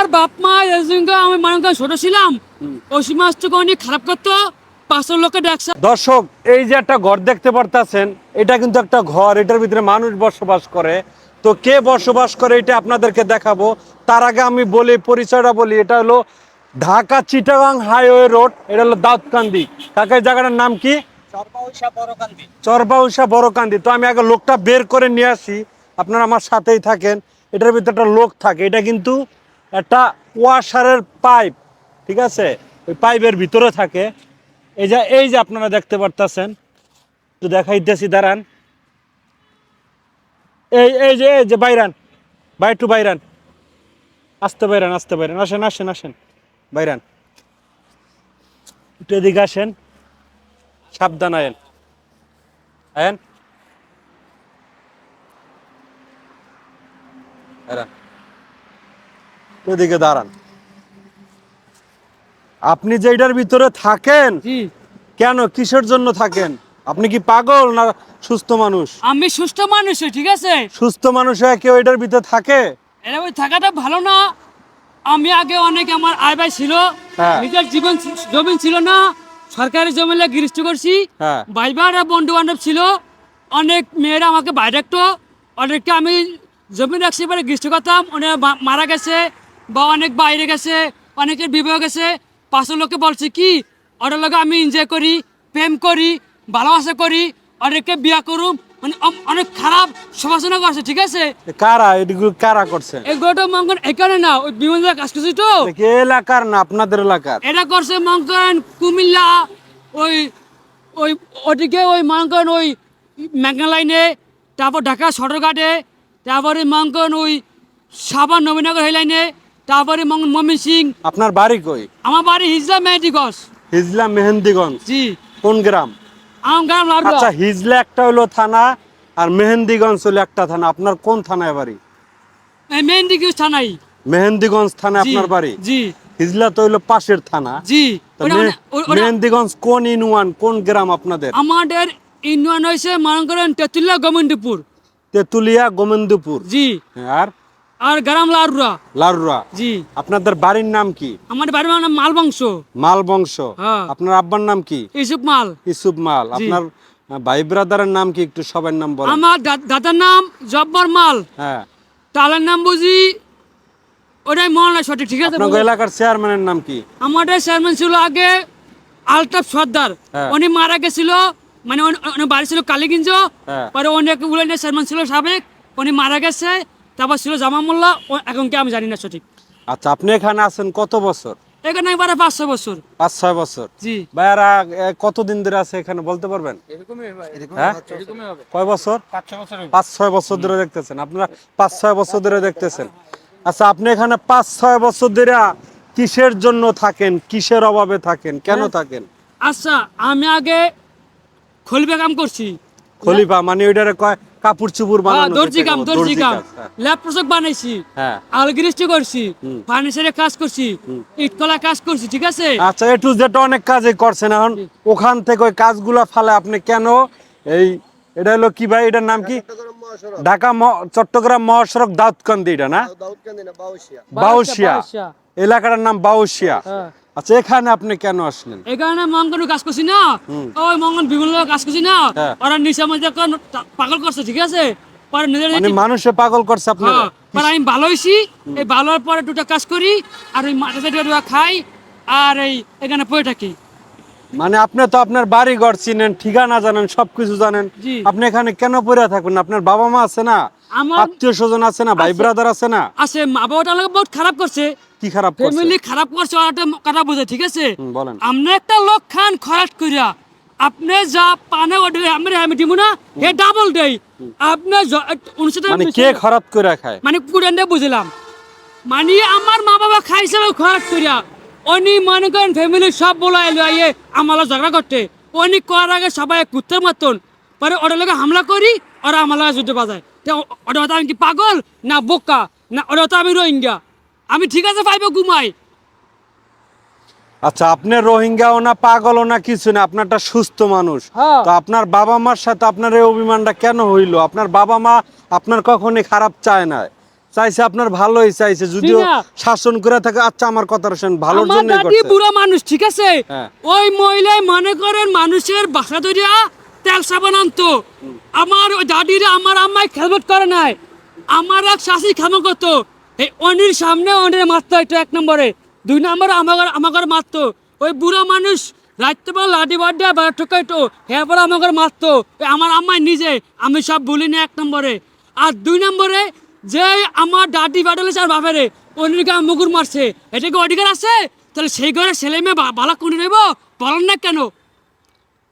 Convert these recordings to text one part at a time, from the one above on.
আমার বাপ মা এজন্য আমি মনে করেন ছোট ছিলাম। সময় থেকে অনেক খারাপ করতো পাঁচশো লোকে ডাকছে। দর্শক এই যে একটা ঘর দেখতে পারতাছেন এটা কিন্তু একটা ঘর এটার ভিতরে মানুষ বসবাস করে। তো কে বসবাস করে এটা আপনাদেরকে দেখাবো। তার আগে আমি বলি পরিচয়টা বলি এটা হলো ঢাকা চিটাগাং হাইওয়ে রোড এটা হলো দাউদকান্দি। কাকা এই জায়গাটার নাম কি? চরবাউসা বড়কান্দি। তো আমি আগে লোকটা বের করে নিয়ে আসি আপনারা আমার সাথেই থাকেন এটার ভিতরে একটা লোক থাকে এটা কিন্তু একটা ওয়াশারের পাইপ, ঠিক আছে? ওই পাইপের ভিতরে থাকে। এই যে এই যে আপনারা দেখতে পারতেছেন তো দেখাইতেছি, দাঁড়ান। এই এই যে এই যে, বাইরান বাই টু বাইরান। আসতে বাইরান আসতে বাইরান। আসেন আসেন আসেন। বাইরান। একটু এদিকে আসেন। সাবধান আয়েন। আয়েন। এদিকে দাঁড়ান। আপনি যে এটার ভিতরে থাকেন কেন কিসের জন্য থাকেন? আপনি কি পাগল না সুস্থ মানুষ? আমি সুস্থ মানুষ ঠিক আছে? সুস্থ মানুষ হয়ে কেউ এটার ভিতরে থাকে? এটা ওই থাকাটা ভালো না। আমি আগে অনেক আমার আয় ব্যয় ছিল হ্যাঁ। নিজের জীবন ছি- জমি ছিল না সরকারি জমিলে গৃহস্থ করছি। হ্যাঁ। বাইবার বন্ধু বান্ধব ছিল অনেক মেয়েরা আমাকে বাইরে রাখতো অনেককে আমি জমি রাখছি পরে গৃহস্থ করতাম অনেক মারা গেছে। বা অনেক বাইরে গেছে অনেকের বিবাহ গেছে। পাঁচশো লোককে বলছি কি? ওটার লোকে আমি এনজয় করি প্রেম করি ভালোবাসা করি অনেককে বিয়া করুম। মানে অনেক খারাপ সমালোচনা করছে ঠিক আছে? কারা? এগুলো কারা করছে? এগুলোটা মঙ্গন এখানে না ওই বিভিন্ন কাজ করছি তো। এলাকার না আপনাদের এলাকার? এটা করছে মঙ্গন কুমিল্লা ওই ওই ওদিকে ওই মঙ্গন ওই মেঘনা লাইনে তারপর ঢাকা সদরঘাটে তারপরে মঙ্গন ওই সাবান নবীনগর এই লাইনে তারপরে মমিন সিং। আপনার বাড়ি কই? আমার বাড়ি হিজলা মেহেদিগঞ্জ। হিজলা মেহেন্দিগঞ্জ? জি। কোন গ্রাম? আম গ্রাম লাড়ুয়া। আচ্ছা হিজলা একটা হলো থানা আর মেহেন্দিগঞ্জ হলো একটা থানা। আপনার কোন থানায় বাড়ি? এই মেহেন্দিগঞ্জ থানাই। মেহেন্দিগঞ্জ থানায় আপনার বাড়ি? জি। হিজলা তো হলো পাশের থানা। জি মানে- মেহেন্দিগঞ্জ কোন ইউনিয়ন কোন গ্রাম আপনাদের? আমাদের ইউনিয়ন হয়েছে মনে করেন তেতুল্লা গোবিন্দপুর। তেতুলিয়া গোমেন্দপুর জি। আর আর গ্রাম লাড়ুয়া লারুয়া জি। আপনাদের বাড়ির নাম কি? আমাদের বাড়ির নাম মাল বংশ মাল বংশ হ্যাঁ। আপনার আব্বার নাম কি? ইসুফ মাল। ইসুফ মাল। আপনার ভাই ব্রাদারের নাম কি? একটু সবার নাম বলেন। আমার দাদার নাম জব্বর মাল। হ্যাঁ। তালের নাম বুঝি ওটাই মনে হয় সঠিক ঠিক আছে আপনার এলাকার চেয়ারম্যানের নাম কি? আমাদের চেয়ারম্যান ছিল আগে আলতাফ সর্দার। হ্যাঁ। উনি মারা গেছিল মানে বাড়ি ছিল কালীগঞ্জ। হ্যাঁ। পরে অনেক উলেনের চেয়ারম্যান ছিল সাবেক উনি মারা গেছে। তারপর ছিল জামা মোল্লা ও- এখন কি আমি জানি না সঠিক। আচ্ছা আপনি এখানে আছেন কত বছর? এখানে একবারে পাঁচশো বছর। পাঁচ ছয় বছর। জি। ভাইয়ারা কতদিন ধরে আছে এখানে বলতে পারবেন? হ্যাঁ? কয় বছর? পাঁচ ছয় বছর ধরে দেখতেছেন। আপনারা পাঁচ ছয় বছর ধরে দেখতেছেন। আচ্ছা আপনি এখানে পাঁচ ছয় বছর ধরে কিসের জন্য থাকেন? কিসের অভাবে থাকেন? কেন থাকেন? আচ্ছা আমি আগে খলিফা কাম করছি। খলিফা মানে ওইটারে কয় কাপড় চুপুর হ্যাঁ, বানানো দর্জি কাম দর্জি কাম। হ্যাঁ। ল্যাব পোশাক বানাইছি হ্যাঁ। আলগৃষ্টি করছি ফার্নিচারের কাজ করছি ইটকলা কাজ করছি ঠিক আছে? আচ্ছা এ টু জেড অনেক কাজই করছেন এখন। ওখান থেকে ওই কাজগুলা ফালে আপনি কেন? এই এটা হলো কি ভাই এটার নাম কি? ঢাকা চট্টগ্রাম মহাসড়ক। দাউদকান্দি এটা না? বাউশিয়া বাউশিয়া। এলাকাটার নাম বাউশিয়া হ্যাঁ। আচ্ছা এখানে আপনি কেন আসলেন? এখানে মঙ্গন কাজ করছি না। ওই মঙ্গন বিভিন্ন কাজ করছি না। হ্যাঁ। ওরা নিচে মধ্যে পাগল করছে ঠিক আছে? পরে নিজের মানে মানুষে পাগল করছে আপনার? হ্যাঁ, পরে আমি ভালো হয়েছি এই ভালো পরে দুটা কাজ করি। আর ওই মাঠে খাই। আর এই এখানে পড়ে থাকি। মানে আপনি তো আপনার বাড়ি ঘর চিনেন ঠিকানা জানেন সবকিছু জানেন। আপনি এখানে কেন পড়ে থাকবেন আপনার বাবা মা আছে না? আত্মীয় স্বজন আছে না? ভাই ব্রাদার আছে না? আছে মা বাবাটা বহুত খারাপ করছে। কি খারাপ করছে? ফ্যামিলি খারাপ করছে একটা কথা বুঝে ঠিক আছে? বলেন। আপনি একটা লোক খান খরচ করিয়া আপনি যা পানে ওডে আমি আমি দিব না হে ডাবল দেই। আপনি মানে কে খারাপ করে খায়? মানে কুড়েন্ডে বুঝলাম। মানে আমার মা বাবা খাইছে খরচ করিয়া উনি মনে করেন ফ্যামিলি সব বলা এলো আইয়ে আমার ঝগড়া করতে। উনি করার আগে সবাই কুত্তের মতন পরে ওদের লোকে হামলা করি ওরা লাগে যুদ্ধ বাজায়। তো ওটা আমি কি পাগল না বোকা না ওটা আমি রোহিঙ্গা? আমি ঠিক আছে পাইবে ঘুমাই। আচ্ছা আপনি রোহিঙ্গাও না পাগলও না কিছু না আপনার একটা সুস্থ মানুষ। হ্যাঁ। তো আপনার বাবা মার সাথে আপনার এই অভিমানটা কেন হইল? আপনার বাবা মা আপনার কখনই খারাপ চায় না। চাইছে আপনার ভালোই চাইছে যদিও শাসন করে থাকে আচ্ছা আমার কথা শোন ভালোর দাদি করছে। বুড়া মানুষ ঠিক আছে? হ্যাঁ। ওই মহিলায় মনে করেন মানুষের বাসা ধরিয়া তেল সাবান আনতো। আমার ওই দাদিরা আমার আম্মাই খেলবট করে নাই। আমার এক শাশি খামো করতো। এই অনির সামনে অনির মারতো এটা এক নম্বরে। দুই নম্বর আমার আমার মারতো। ওই বুড়া মানুষ রাত্রেবেলা লাঠি বাড্ডা বেড়া ঠোকাইতো হ্যাঁ পরে আমাকে মারতো আমার আম্মাই নিজে আমি সব বলি না এক নম্বরে। আর দুই নম্বরে যে আমার দাদি বাডলেছে আর বাপেরে গায়ে মুগুর মারছে এটা কি অধিকার আছে? তাহলে সেই ঘরে ছেলে মেয়ে বালা করে নেব বলেন না কেন?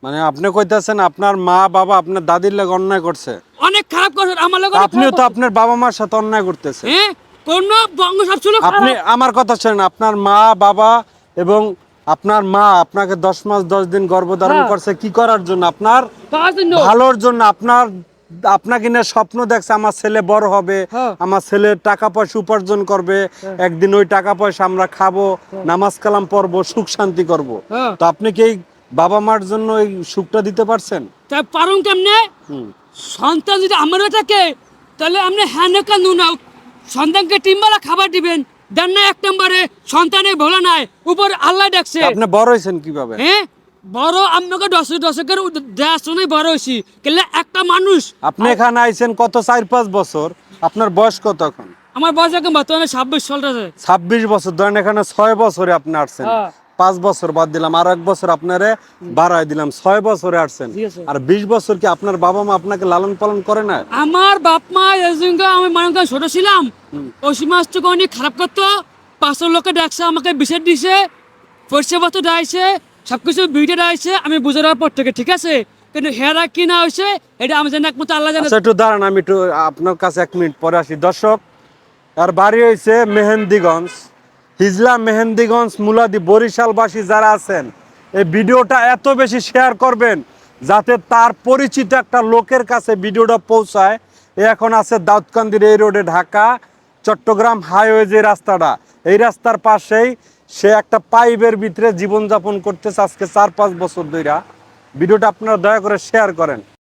মানে আপনি কইতাছেন আপনার মা বাবা আপনার দাদির লাগে অন্যায় করছে। অনেক খারাপ করছে আমার তা আপনিও তো আপনার বাবা মার সাথে অন্যায় করতেছে হ্যাঁ কোন বঙ্গ সব ছিল আপনি আমার কথা শোনেন আপনার মা বাবা এবং আপনার মা আপনাকে দশ মাস দশ দিন গর্ভধারণ হ্যাঁ। করছে কি করার জন্য? আপনার ভালোর জন্য আপনার আপনাকে নিয়ে স্বপ্ন দেখছে আমার ছেলে বড় হবে হ্যাঁ। আমার ছেলে টাকা পয়সা উপার্জন করবে একদিন ওই টাকা পয়সা আমরা খাব নামাজ কালাম পড়ব সুখ শান্তি করব। হ্যাঁ। তো আপনি কি বাবা মার জন্য এই সুখটা দিতে পারছেন? তাই পারুন কেমনে? সন্তান যদি আমারও থাকে তাহলে আপনি হ্যাঁ নাকা নুনাও সন্তানকে তিনবেলা খাবার দিবেন দেন না এক নম্বরে সন্তানের ভোলা নাই উপর আল্লাহ ডাকছে। আপনি বড় হয়েছেন কীভাবে? হ্যাঁ? বড় দশ দশকের দেশ বড় কেলে একটা মানুষ আপনি এখানে আইছেন কত চার পাঁচ বছর? আপনার বয়স কত এখন? আমার বয়স এখন বর্তমানে ছাব্বিশ চলতেছে ছাব্বিশ বছর ধরেন এখানে ছয় বছরে আপনি আসছেন। হ্যাঁ। পাঁচ বছর বাদ দিলাম আর এক বছর আপনারে বাড়াই দিলাম ছয় বছরে আসছেন। আর বিশ বছর কি আপনার বাবা মা আপনাকে লালন পালন করে না? আমার বাপ মা আমি মনে করেন ছোট ছিলাম। ওই মাস থেকে অনেক খারাপ করতো পাঁচশো লোকে ডাকছে আমাকে বিষের দিছে পরিষে বছর ডাইছে সব কিছু বিটে ডাইছে আমি বুঝে দেওয়ার পর থেকে, ঠিক আছে? কিন্তু হেরা কি না হয়েছে, এটা আমি জানি একমাত্র আল্লাহ জানে। আচ্ছা একটু দাঁড়ান, আমি একটু আপনার কাছে এক মিনিট পরে আসি। দর্শক, আর বাড়ি হয়েছে মেহেন্দিগঞ্জ, হিজলা, মেহেন্দিগঞ্জ, মুলাদি, বরিশালবাসী যারা আছেন, এই ভিডিওটা এত বেশি শেয়ার করবেন, যাতে তার পরিচিত একটা লোকের কাছে ভিডিওটা পৌঁছায়। এ এখন আছে দাউদকান্দির এই রোডে ঢাকা, চট্টগ্রাম হাইওয়ে যে রাস্তাটা, এই রাস্তার পাশেই সে একটা পাইপের ভিতরে জীবনযাপন করতেছে আজকে চার পাঁচ বছর ধইরা। ভিডিওটা আপনারা দয়া করে শেয়ার করেন।